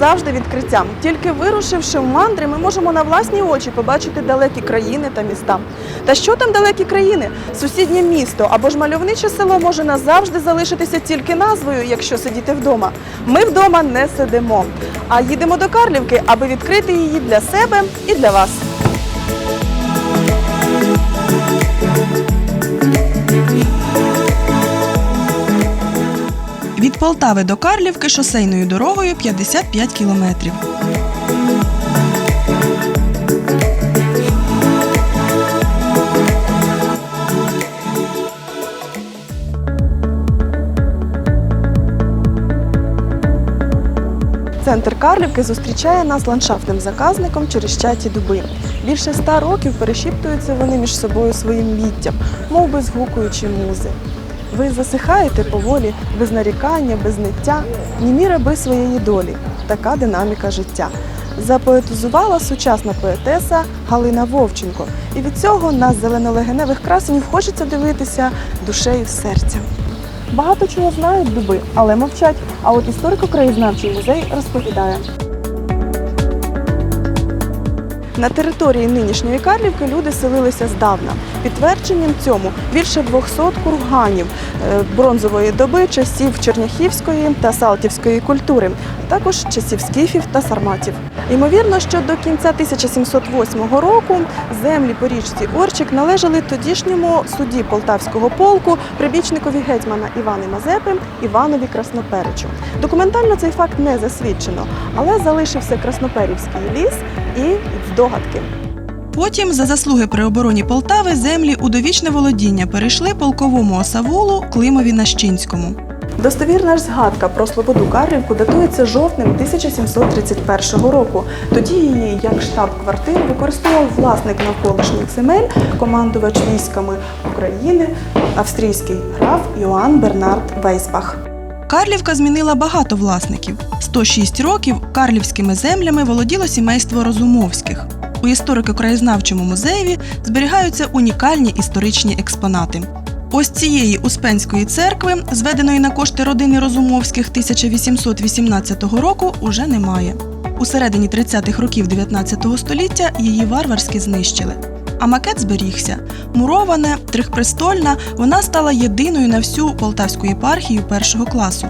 завжди відкриття. Тільки вирушивши в мандри, ми можемо на власні очі побачити далекі країни та міста. Та що там далекі країни? Сусіднє місто або ж мальовниче село може назавжди залишитися тільки назвою, якщо сидіти вдома. Ми вдома не сидимо, а їдемо до Карлівки, аби відкрити її для себе і для вас. Полтави до Карлівки шосейною дорогою 55 кілометрів. Центр Карлівки зустрічає нас ландшафтним заказником через чаті дуби. Більше ста років перешіптуються вони між собою своїм віттям, мов би згукуючи музи. Ви засихаєте поволі, без нарікання, без ниття, німі раби своєї долі. Така динаміка життя. Запоетизувала сучасна поетеса Галина Вовченко. І від цього нас зеленолегеневих красенів хочеться дивитися душею серцем. Багато чого знають дуби, але мовчать. А от історико-краєзнавчий музей розповідає. На території нинішньої Карлівки люди селилися здавна. Підтвердженням цьому більше 200 курганів е, бронзової доби часів Черняхівської та Салтівської культури, а також часів скіфів та сарматів. Ймовірно, що до кінця 1708 року землі по річці Орчик належали тодішньому судді Полтавського полку, прибічникові гетьмана Івани Мазепи Іванові Красноперичу. Документально цей факт не засвідчено, але залишився Красноперівський ліс і здогадки. Потім, за заслуги при обороні Полтави, землі у довічне володіння перейшли полковому осавулу Климові Нащинському. Достовірна ж згадка про Слободу Карлівку датується жовтнем 1731 року. Тоді її як штаб-квартиру використовував власник навколишніх земель, командувач військами України, австрійський граф Йоанн Бернард Вейсбах. Карлівка змінила багато власників. 106 років карлівськими землями володіло сімейство Розумовських. У історико-краєзнавчому музеєві зберігаються унікальні історичні експонати. Ось цієї Успенської церкви, зведеної на кошти родини Розумовських 1818 року, уже немає. У середині 30-х років 19 століття її варварськи знищили. А макет зберігся. Мурована, трьохпрестольна, вона стала єдиною на всю полтавську єпархію першого класу.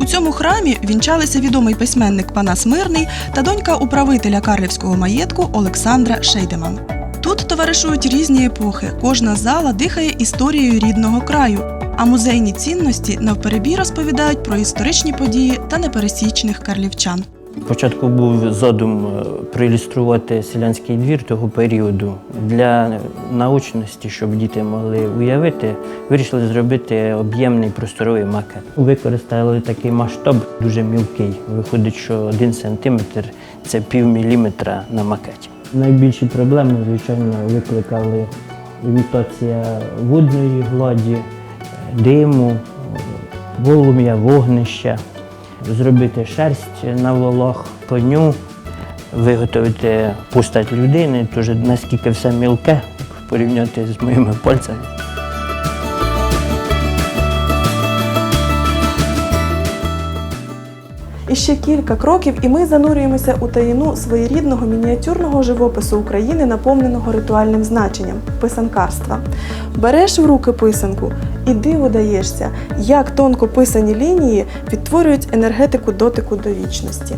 У цьому храмі вінчалися відомий письменник Панас Мирний та донька управителя карлівського маєтку Олександра Шейдеман. Тут товаришують різні епохи. Кожна зала дихає історією рідного краю, а музейні цінності навперебій розповідають про історичні події та непересічних карлівчан. Спочатку був задум е, проілюструвати селянський двір того періоду для наочності, щоб діти могли уявити, вирішили зробити об'ємний просторовий макет. Використали такий масштаб дуже мілкий. Виходить, що один сантиметр це пів міліметра на макеті. Найбільші проблеми, звичайно, викликали імітація водної гладі, диму, волум'я, вогнища зробити шерсть на волох, коню, виготовити постать людини, тож наскільки все мілке, порівняти з моїми пальцями. Ще кілька кроків, і ми занурюємося у таїну своєрідного мініатюрного живопису України, наповненого ритуальним значенням писанкарства. Береш в руки писанку і диву даєшся, як тонко писані лінії відтворюють енергетику дотику до вічності.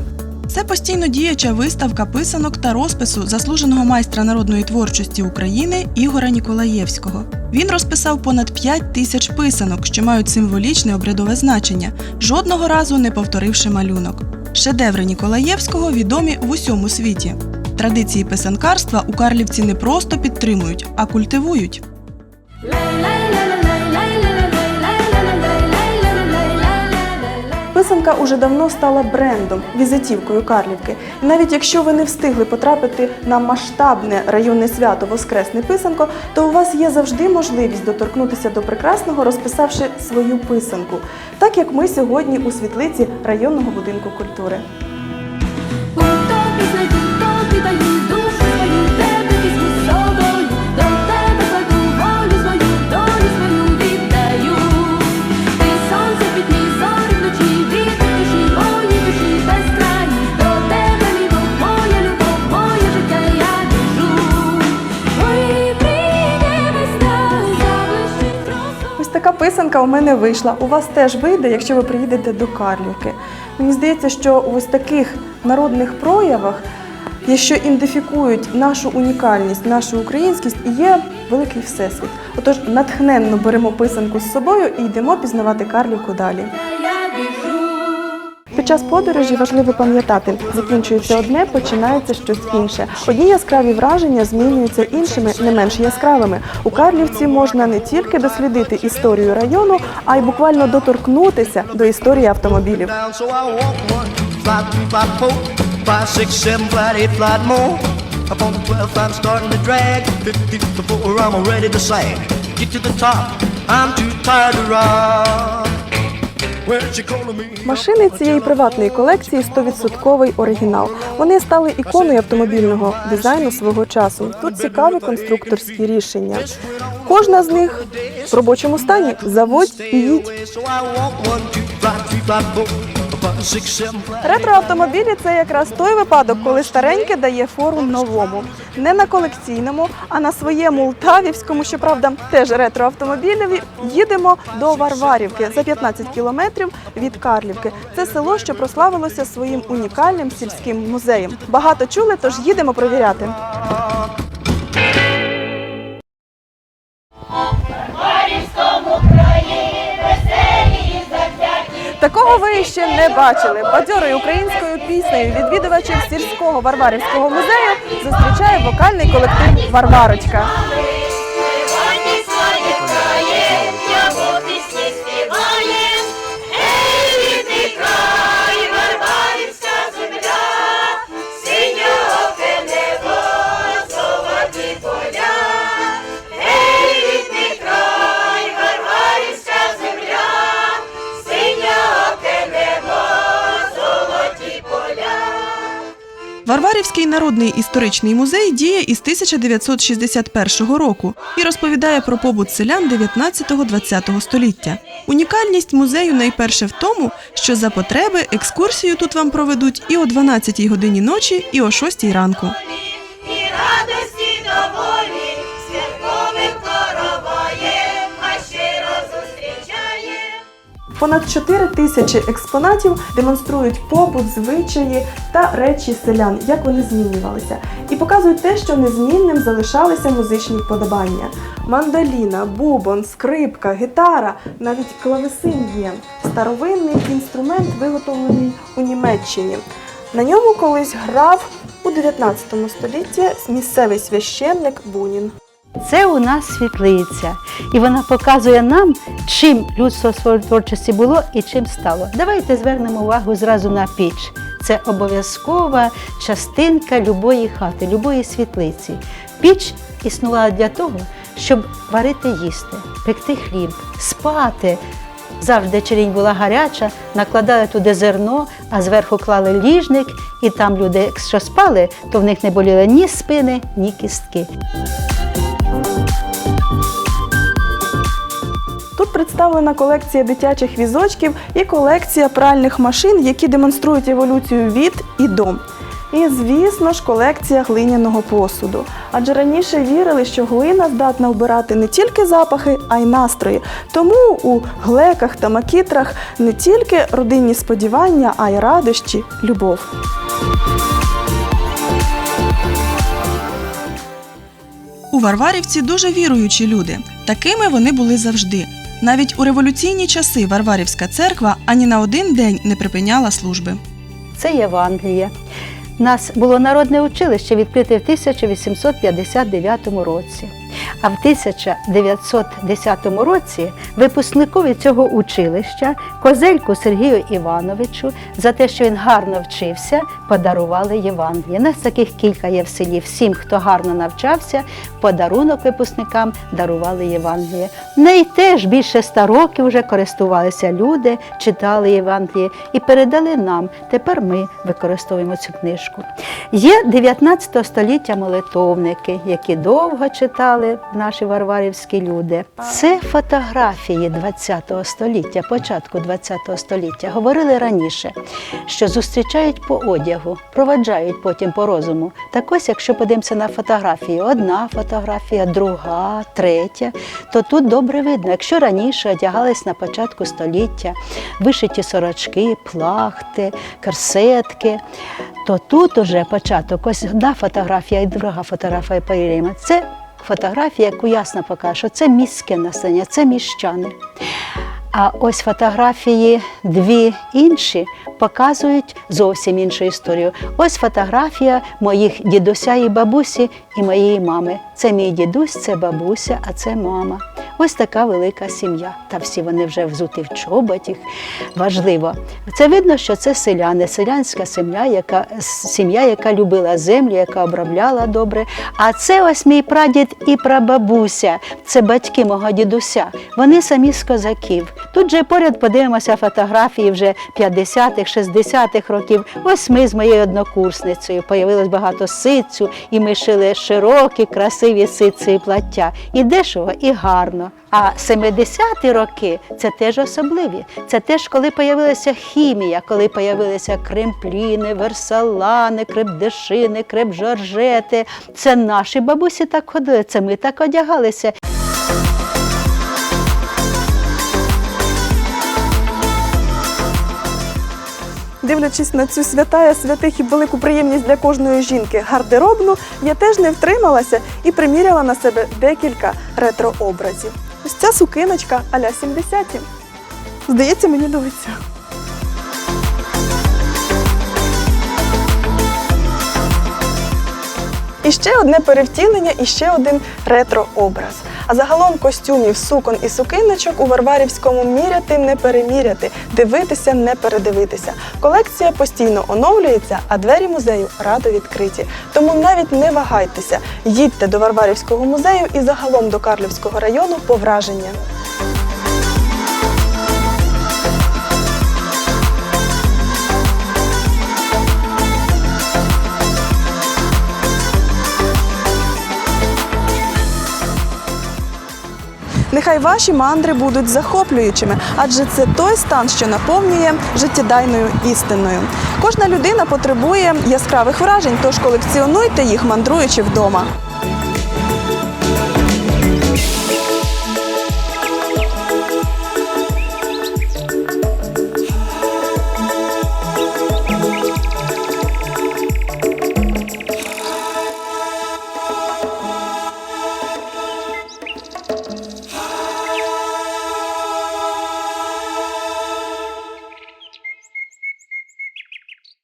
Це постійно діяча виставка писанок та розпису заслуженого майстра народної творчості України Ігоря Ніколаєвського. Він розписав понад 5 тисяч писанок, що мають символічне обрядове значення, жодного разу не повторивши малюнок. Шедеври Ніколаєвського відомі в усьому світі. Традиції писанкарства у Карлівці не просто підтримують, а культивують. Писанка уже давно стала брендом, візитівкою Карлівки. І навіть якщо ви не встигли потрапити на масштабне районне свято Воскресне писанко, то у вас є завжди можливість доторкнутися до прекрасного, розписавши свою писанку, так як ми сьогодні у світлиці районного будинку культури. Писанка у мене вийшла. У вас теж вийде, якщо ви приїдете до Карлівки. Мені здається, що в ось таких народних проявах, якщо ідентифікують нашу унікальність, нашу українськість, є великий всесвіт. Отож, натхненно беремо писанку з собою і йдемо пізнавати Карлівку далі. Час подорожі важливо пам'ятати, закінчується одне, починається щось інше. Одні яскраві враження змінюються іншими, не менш яскравими. У Карлівці можна не тільки дослідити історію району, а й буквально доторкнутися до історії автомобілів. down, so I walk one, fly three, fly four, five, six, seven, fly eight, fly more. Up on the twelfth, I'm. Get to the top, I'm too tired to rock. Машини цієї приватної колекції 100% оригінал. Вони стали іконою автомобільного дизайну свого часу. Тут цікаві конструкторські рішення. Кожна з них в робочому стані. Заводь і їдь. Ретроавтомобілі це якраз той випадок, коли стареньке дає фору новому. Не на колекційному, а на своєму Лтавівському, щоправда, теж ретроавтомобілеві, їдемо до Варварівки за 15 кілометрів від Карлівки. Це село, що прославилося своїм унікальним сільським музеєм. Багато чули, тож їдемо провіряти. Такого ви ще не бачили. Бадьорою українською піснею відвідувачів сільського Варварівського музею зустрічає вокальний колектив Варварочка. Варварівський народний історичний музей діє із 1961 року і розповідає про побут селян 19-20 століття. Унікальність музею найперше в тому, що за потреби екскурсію тут вам проведуть і о 12 годині ночі, і о 6 ранку. Понад 4 тисячі експонатів демонструють побут, звичаї та речі селян, як вони змінювалися, і показують те, що незмінним залишалися музичні вподобання. Мандоліна, бубон, скрипка, гітара, навіть клавесин є. Старовинний інструмент, виготовлений у Німеччині. На ньому колись грав у 19 столітті місцевий священник Бунін. Це у нас світлиця, і вона показує нам, чим людство в своїй творчості було і чим стало. Давайте звернемо увагу зразу на піч. Це обов'язкова частинка любої хати, любої світлиці. Піч існувала для того, щоб варити їсти, пекти хліб, спати. Завжди черінь була гаряча, накладали туди зерно, а зверху клали ліжник, і там люди, якщо спали, то в них не боліли ні спини, ні кістки. Представлена колекція дитячих візочків і колекція пральних машин, які демонструють еволюцію від і до. І, звісно ж, колекція глиняного посуду. Адже раніше вірили, що глина здатна вбирати не тільки запахи, а й настрої. Тому у глеках та макітрах не тільки родинні сподівання, а й радощі, любов. У Варварівці дуже віруючі люди. Такими вони були завжди. Навіть у революційні часи Варварівська церква ані на один день не припиняла служби. Це Євангеліє. У нас було народне училище відкрите в 1859 році. А в 1910 році випускникові цього училища Козельку Сергію Івановичу за те, що він гарно вчився, подарували Євангеліє. Нас таких кілька є в селі. Всім, хто гарно навчався, подарунок випускникам дарували Євангеліє. Неї теж більше ста років вже користувалися люди, читали Євангеліє і передали нам. Тепер ми використовуємо цю книжку. Є 19 століття молитовники, які довго читали наші варварівські люди. Це фотографії ХХ століття, початку ХХ століття. Говорили раніше, що зустрічають по одягу, проваджають потім по розуму. Так ось, якщо подивимося на фотографії, одна фотографія, друга, третя, то тут добре видно, якщо раніше одягались на початку століття, вишиті сорочки, плахти, корсетки, то тут уже початок, ось одна фотографія і друга фотографія порівняємо. Це фотографія, яку ясно покаже, що це міське населення, це міщани. А ось фотографії дві інші показують зовсім іншу історію. Ось фотографія моїх дідуся і бабусі і моєї мами. Це мій дідусь, це бабуся, а це мама. Ось така велика сім'я. Та всі вони вже взуті в чоботях. Важливо. Це видно, що це селяни, селянська сім'я, яка сім'я, яка любила землю, яка обробляла добре. А це ось мій прадід і прабабуся. Це батьки мого дідуся. Вони самі з козаків. Тут же поряд подивимося фотографії вже 50-х, 60-х років. Ось ми з моєю однокурсницею. Появилось багато ситцю, і ми шили широкі, красиві ситці і плаття. І дешево, і гарно. А 70-ті роки це теж особливі. Це теж коли появилася хімія, коли появилися кремпліни, версалани, крепдешини, крепжоржети. Це наші бабусі так ходили, це ми так одягалися. Дивлячись на цю святая святих і велику приємність для кожної жінки гардеробну, я теж не втрималася і приміряла на себе декілька ретро-образів. Ось ця сукиночка аля 70-ті. Здається, мені до. І ще одне перевтілення, і ще один ретро-образ. А загалом костюмів, сукон і сукиночок у Варварівському міряти не переміряти, дивитися не передивитися. Колекція постійно оновлюється, а двері музею радо відкриті. Тому навіть не вагайтеся, їдьте до Варварівського музею і загалом до Карлівського району по враження. Нехай ваші мандри будуть захоплюючими, адже це той стан, що наповнює життєдайною істиною. Кожна людина потребує яскравих вражень, тож колекціонуйте їх, мандруючи вдома.